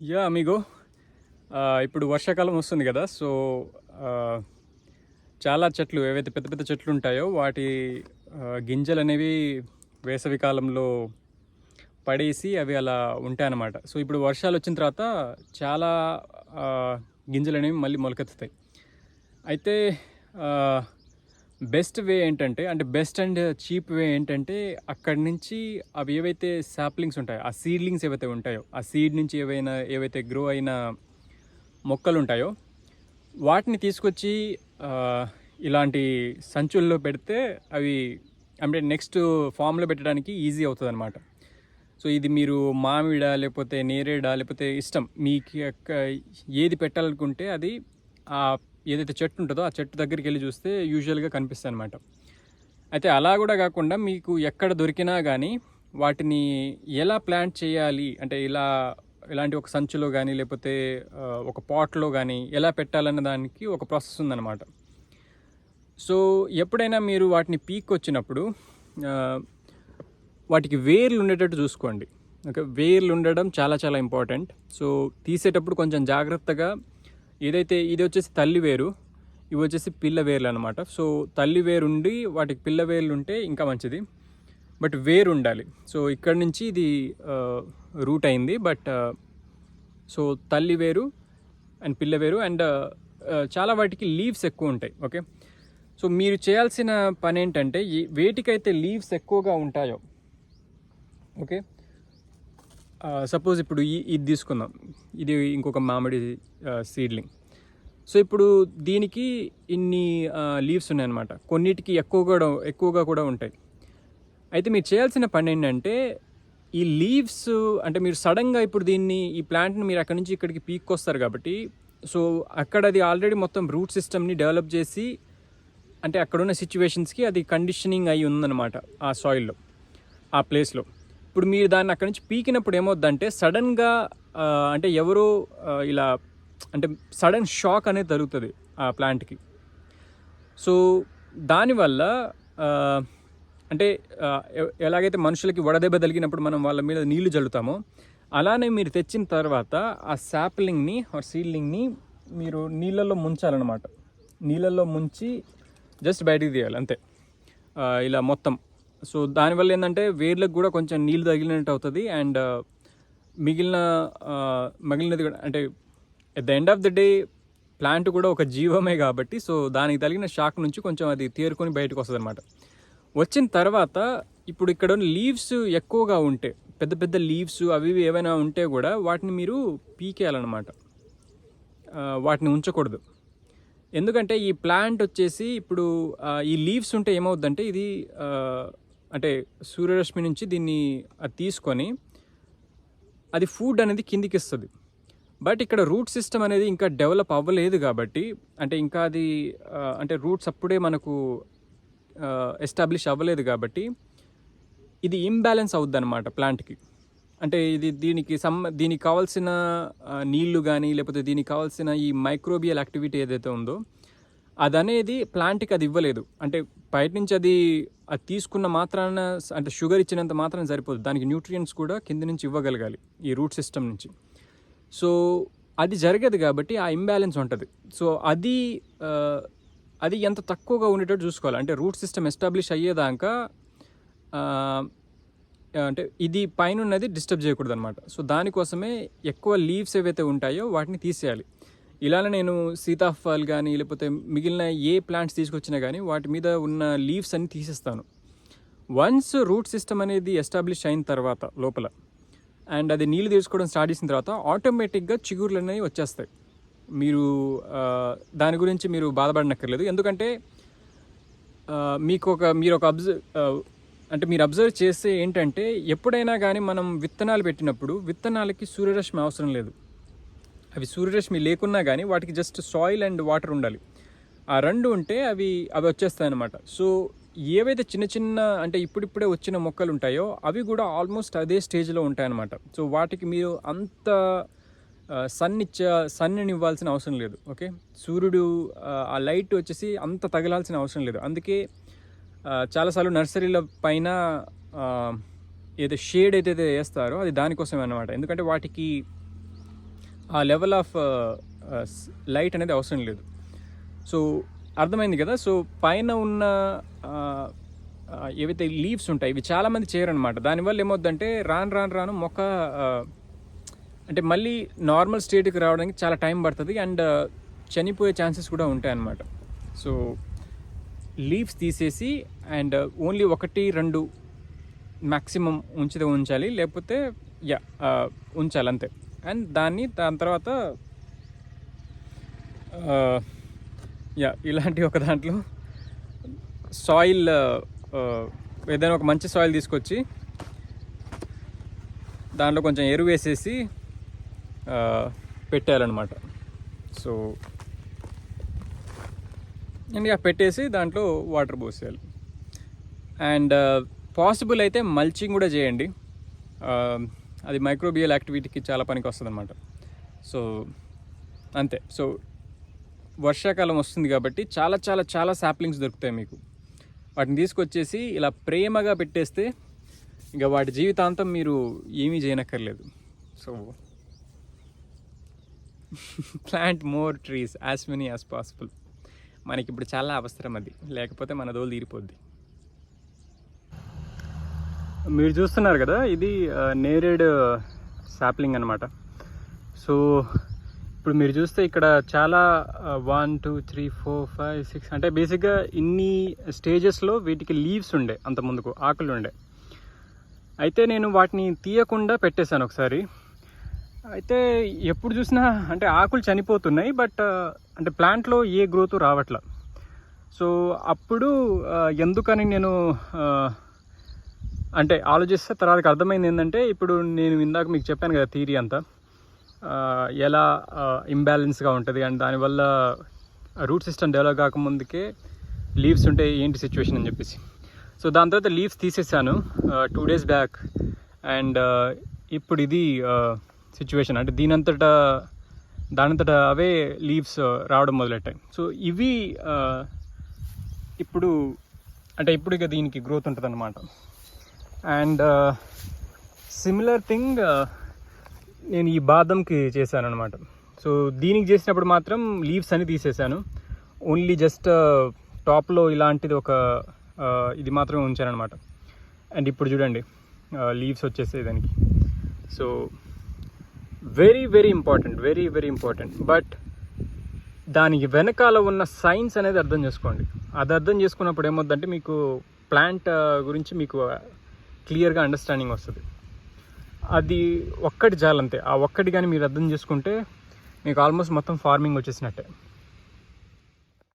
Yeah MIGO ఇప్పుడు వర్షాకాలం వస్తుంది కదా సో చాలా చెట్లు ఏవైతే పెద్ద పెద్ద చెట్లు ఉంటాయో వాటి గింజలు అనేవి వేసవి కాలంలో పడేసి అవి అలా ఉంటాయన్నమాట. సో ఇప్పుడు వర్షాలు వచ్చిన తర్వాత చాలా గింజలు అనేవి మళ్ళీ మొలకెత్తుతాయి. అయితే బెస్ట్ వే ఏంటంటే అంటే బెస్ట్ అండ్ చీప్ వే ఏంటంటే అక్కడి నుంచి అవి ఏవైతే సాప్లింగ్స్ ఉంటాయో ఆ సీడ్లింగ్స్ ఏవైతే ఉంటాయో ఆ సీడ్ నుంచి ఏవైనా ఏవైతే గ్రో అయిన మొక్కలు ఉంటాయో వాటిని తీసుకొచ్చి ఇలాంటి సంచుల్లో పెడితే అవి అంటే నెక్స్ట్ ఫామ్లో పెట్టడానికి ఈజీ అవుతుంది అనమాట సో ఇది మీరు మామిడా లేకపోతే నేరేడా లేకపోతే ఇష్టం మీకు ఏది పెట్టాలనుకుంటే అది ఆ ఏదైతే చెట్టు ఉంటుందో ఆ చెట్టు దగ్గరికి వెళ్ళి చూస్తే యూజువల్గా కనిపిస్తాయి అనమాట అయితే అలా కూడా కాకుండా మీకు ఎక్కడ దొరికినా కానీ వాటిని ఎలా ప్లాంట్ చేయాలి? అంటే ఇలా ఇలాంటి ఒక సంచిలో కానీ లేకపోతే ఒక పాట్లో కానీ ఎలా పెట్టాలన్న దానికి ఒక ప్రాసెస్ ఉందన్నమాట. సో ఎప్పుడైనా మీరు వాటిని పీక్ వచ్చినప్పుడు వాటికి వేర్లు ఉండేటట్టు చూసుకోండి. ఓకే వేర్లు ఉండడం చాలా చాలా ఇంపార్టెంట్ సో తీసేటప్పుడు కొంచెం జాగ్రత్తగా ఏదైతే ఇది వచ్చేసి తల్లి వేరు ఇవి వచ్చేసి పిల్ల వేర్లు అనమాట సో తల్లి వేరు ఉండి వాటికి పిల్ల వేర్లు ఉంటే ఇంకా మంచిది. బట్ వేరు ఉండాలి సో ఇక్కడ నుంచి ఇది రూట్ అయింది. బట్ సో తల్లి వేరు అండ్ పిల్ల వేరు అండ్ చాలా వాటికి లీవ్స్ ఎక్కువ ఉంటాయి. ఓకే? సో మీరు చేయాల్సిన పని ఏంటంటే వేటికైతే లీవ్స్ ఎక్కువగా ఉంటాయో ఓకే? సపోజ్ ఇప్పుడు ఈ ఇది తీసుకుందాం. ఇది ఇంకొక మామిడి సీడ్లింగ్ సో ఇప్పుడు దీనికి ఇన్ని లీవ్స్ ఉన్నాయన్నమాట. కొన్నిటికి ఎక్కువ కూడా ఎక్కువగా కూడా ఉంటాయి. అయితే మీరు చేయాల్సిన పని ఏంటంటే ఈ లీవ్స్ అంటే మీరు సడన్గా ఇప్పుడు దీన్ని ఈ ప్లాంట్ని మీరు అక్కడి నుంచి ఇక్కడికి పీక్కొస్తారు కాబట్టి సో అక్కడ అది ఆల్రెడీ మొత్తం రూట్ సిస్టమ్ని డెవలప్ చేసి అంటే అక్కడున్న సిచ్యువేషన్స్కి అది కండిషనింగ్ అయి ఉందన్నమాట ఆ సాయిల్లో ఆ ప్లేస్లో ఇప్పుడు మీరు దాన్ని అక్కడి నుంచి పీకినప్పుడు ఏమవుద్దంటే సడన్గా అంటే ఎవరో ఇలా అంటే సడన్ షాక్ అనేది జరుగుతుంది ఆ ప్లాంట్కి. సో దానివల్ల అంటే ఎలాగైతే మనుషులకి వడదెబ్బ తగిలినప్పుడు మనం వాళ్ళ మీద నీళ్ళు జల్లుతామో అలానే మీరు తెచ్చిన తర్వాత ఆ శాప్లింగ్ని ఆ సీడ్లింగ్ని మీరు నీళ్ళల్లో ముంచాలన్నమాట. నీళ్ళల్లో ముంచి జస్ట్ బయటికి తీయాలి అంతే. ఇలా మొత్తం. సో దానివల్ల ఏంటంటే వేర్లకు కూడా కొంచెం నీళ్ళు తగిలినట్టు అవుతుంది. అండ్ మిగిలిన మిగిలినది కూడా అంటే at the end of the day plant కూడా ఒక జీవమే కాబట్టి సో దానికి తగిలిన షాక్ నుంచి కొంచెం అది తేరుకొని బయటకు వస్తుంది అనమాట వచ్చిన తర్వాత ఇప్పుడు ఇక్కడ లీవ్స్ ఎక్కువగా ఉంటే పెద్ద పెద్ద లీవ్స్ అవి ఇవి ఏవైనా ఉంటే కూడా వాటిని మీరు పీకేయాలన్నమాట. వాటిని ఉంచకూడదు. ఎందుకంటే ఈ ప్లాంట్ వచ్చేసి ఇప్పుడు ఈ లీవ్స్ ఉంటే ఏమవుద్దంటే ఇది అంటే సూర్యరశ్మి నుంచి దీన్ని అది తీసుకొని అది ఫుడ్ అనేది కిందికి ఇస్తుంది బట్ ఇక్కడ రూట్ సిస్టమ్ అనేది ఇంకా డెవలప్ అవ్వలేదు కాబట్టి అంటే ఇంకా అది అంటే రూట్స్ అప్పుడే మనకు ఎస్టాబ్లిష్ అవ్వలేదు కాబట్టి ఇది ఇంబ్యాలెన్స్ అవుద్ది అనమాట ప్లాంట్కి అంటే ఇది దీనికి సమ్ దీనికి కావాల్సిన నీళ్ళు కానీ లేకపోతే దీనికి కావాల్సిన ఈ మైక్రోబియల్ యాక్టివిటీ ఏదైతే ఉందో అది అనేది ప్లాంట్కి అది ఇవ్వలేదు. అంటే బయట నుంచి అది అది తీసుకున్న మాత్రాన అంటే షుగర్ ఇచ్చినంత మాత్రాన సరిపోదు. దానికి న్యూట్రియంట్స్ కూడా కింద నుంచి ఇవ్వగలగాలి ఈ రూట్ సిస్టమ్ నుంచి. సో అది జరగదు కాబట్టి ఆ ఇంబ్యాలెన్స్ ఉంటుంది. సో అది అది ఎంత తక్కువగా ఉండేటట్టు చూసుకోవాలి. అంటే రూట్ సిస్టమ్ ఎస్టాబ్లిష్ అయ్యేదాకా అంటే ఇది పైన ఉన్నది డిస్టర్బ్ చేయకూడదు అనమాట సో దానికోసమే ఎక్కువ లీవ్స్ ఏవైతే ఉంటాయో వాటిని తీసేయాలి. ఇలానే నేను సీతాఫల్ కానీ లేకపోతే మిగిలిన ఏ ప్లాంట్స్ తీసుకొచ్చినా కానీ వాటి మీద ఉన్న లీవ్స్ అన్ని తీసేస్తాను. వన్స్ రూట్ సిస్టమ్ అనేది ఎస్టాబ్లిష్ అయిన తర్వాత లోపల అండ్ అది నీళ్ళు తీసుకోవడం స్టార్ట్ చేసిన తర్వాత ఆటోమేటిక్గా చిగుర్లు అనేవి వచ్చేస్తాయి. మీరు దాని గురించి మీరు బాధపడనక్కర్లేదు. ఎందుకంటే మీకు ఒక మీరు ఒక అబ్జర్వ్ అంటే మీరు అబ్జర్వ్ చేస్తే ఏంటంటే ఎప్పుడైనా కానీ మనం విత్తనాలు పెట్టినప్పుడు విత్తనాలకి సూర్యరశ్మి అవసరం లేదు. అవి సూర్యరశ్మి లేకున్నా కానీ వాటికి జస్ట్ సాయిల్ అండ్ వాటర్ ఉండాలి. ఆ రెండు ఉంటే అవి అవి వచ్చేస్తాయి అన్నమాట సో ఏవైతే చిన్న చిన్న అంటే ఇప్పుడిప్పుడే వచ్చిన మొక్కలు ఉంటాయో అవి కూడా ఆల్మోస్ట్ అదే స్టేజ్లో ఉంటాయన్నమాట. సో వాటికి మీరు అంత సన్ ఇచ్చ సన్ని ఇవ్వాల్సిన అవసరం లేదు. ఓకే? సూర్యుడు ఆ, లైట్ వచ్చేసి అంత తగలాల్సిన అవసరం లేదు. అందుకే చాలాసార్లు నర్సరీల పైన ఏదో షేడ్ ఏదైతే వేస్తారో అది దానికోసమే అనమాట ఎందుకంటే వాటికి ఆ లెవెల్ ఆఫ్ లైట్ అనేది అవసరం లేదు. సో అర్థమైంది కదా? సో పైన ఉన్న ఏవైతే లీవ్స్ ఉంటాయి ఇవి చాలామంది చేయరనమాట దానివల్ల ఏమవుద్దంటే రాను రాను రాను మొక్క అంటే మళ్ళీ నార్మల్ స్టేట్కి రావడానికి చాలా టైం పడుతుంది అండ్ uh, చనిపోయే ఛాన్సెస్ కూడా ఉంటాయి అన్నమాట సో లీవ్స్ తీసేసి అండ్ ఓన్లీ uh, ఒకటి రెండు మ్యాక్సిమం ఉంచితే ఉంచాలి. లేకపోతే యా uh, ఉంచాలి అంతే. అండ్ దాన్ని దాని తర్వాత యా ఇలాంటి ఒక దాంట్లో సాయిల్ ఏదైనా ఒక మంచి సాయిల్ తీసుకొచ్చి దాంట్లో కొంచెం ఎరువు వేసేసి ఆ, పెట్టేయాలన్నమాట. సో అండ్ ఇక పెట్టేసి దాంట్లో వాటర్ పోసేయాలి. అండ్ పాసిబుల్ అయితే మల్చింగ్ కూడా చేయండి. అది మైక్రోబియల్ యాక్టివిటీకి చాలా పనికి వస్తుంది అనమాట సో అంతే. సో వర్షాకాలం వస్తుంది కాబట్టి చాలా చాలా చాలా సాప్లింగ్స్ దొరుకుతాయి మీకు. వాటిని తీసుకొచ్చేసి ఇలా ప్రేమగా పెట్టేస్తే ఇక వాటి జీవితాంతం మీరు ఏమీ చేయనక్కర్లేదు. So plant more trees as many as possible మనకి ఇప్పుడు చాలా అవసరం అది. లేకపోతే మన దోలు తీరిపోద్ది. మీరు చూస్తున్నారు కదా ఇది నేరేడ్ శాప్లింగ్ అనమాట సో ఇప్పుడు మీరు చూస్తే ఇక్కడ చాలా one two three four five six అంటే బేసిక్గా ఇన్ని స్టేజెస్లో వీటికి లీవ్స్ ఉండే అంత ముందుకు ఆకులు ఉండే. అయితే నేను వాటిని తీయకుండా పెట్టేశాను ఒకసారి. అయితే ఎప్పుడు చూసినా అంటే ఆకులు చనిపోతున్నాయి బట్ అంటే ప్లాంట్లో ఏ గ్రోత్ రావట్లా. సో అప్పుడు ఎందుకని నేను అంటే ఆలోచిస్తే తర్వాత అర్థమైంది ఏంటంటే ఇప్పుడు నేను ఇందాక మీకు చెప్పాను కదా థీరీ అంతా. ఎలా ఇంబ్యాలెన్స్గా ఉంటుంది అండ్ దానివల్ల రూట్ సిస్టమ్ డెవలప్ కాకముందుకే లీవ్స్ ఉంటే ఏంటి సిచ్యువేషన్ అని చెప్పేసి. సో దాని తర్వాత లీవ్స్ తీసేసాను టూ డేస్ బ్యాక్. అండ్ ఇప్పుడు ఇది సిచ్యువేషన్. అంటే దీనంతటా దానంతట అవే లీవ్స్ రావడం మొదలెట్టాయి. సో ఇవి ఇప్పుడు అంటే ఇప్పుడు ఇక దీనికి గ్రోత్ ఉంటుంది అన్నమాట అండ్ సిమిలర్ థింగ్ నేను ఈ బాదంకి చేశాను అనమాట సో దీనికి చేసినప్పుడు మాత్రం లీవ్స్ అని తీసేసాను ఓన్లీ జస్ట్ టాప్లో ఇలాంటిది ఒక uh, ఇది మాత్రమే ఉంచాను అనమాట అండ్ ఇప్పుడు చూడండి uh, లీవ్స్ వచ్చేసాయి దానికి. So very very important very very important but దానికి వెనకాల ఉన్న సైన్స్ అనేది అర్థం చేసుకోండి. అది అర్థం చేసుకున్నప్పుడు ఏమొద్దంటే మీకు ప్లాంట్ uh, గురించి మీకు క్లియర్గా అండర్స్టాండింగ్ వస్తుంది. అది ఒక్కటి జాలంతే ఆ ఒక్కటి కానీ మీరు అర్థం చేసుకుంటే మీకు ఆల్మోస్ట్ మొత్తం ఫార్మింగ్ వచ్చేసినట్టే.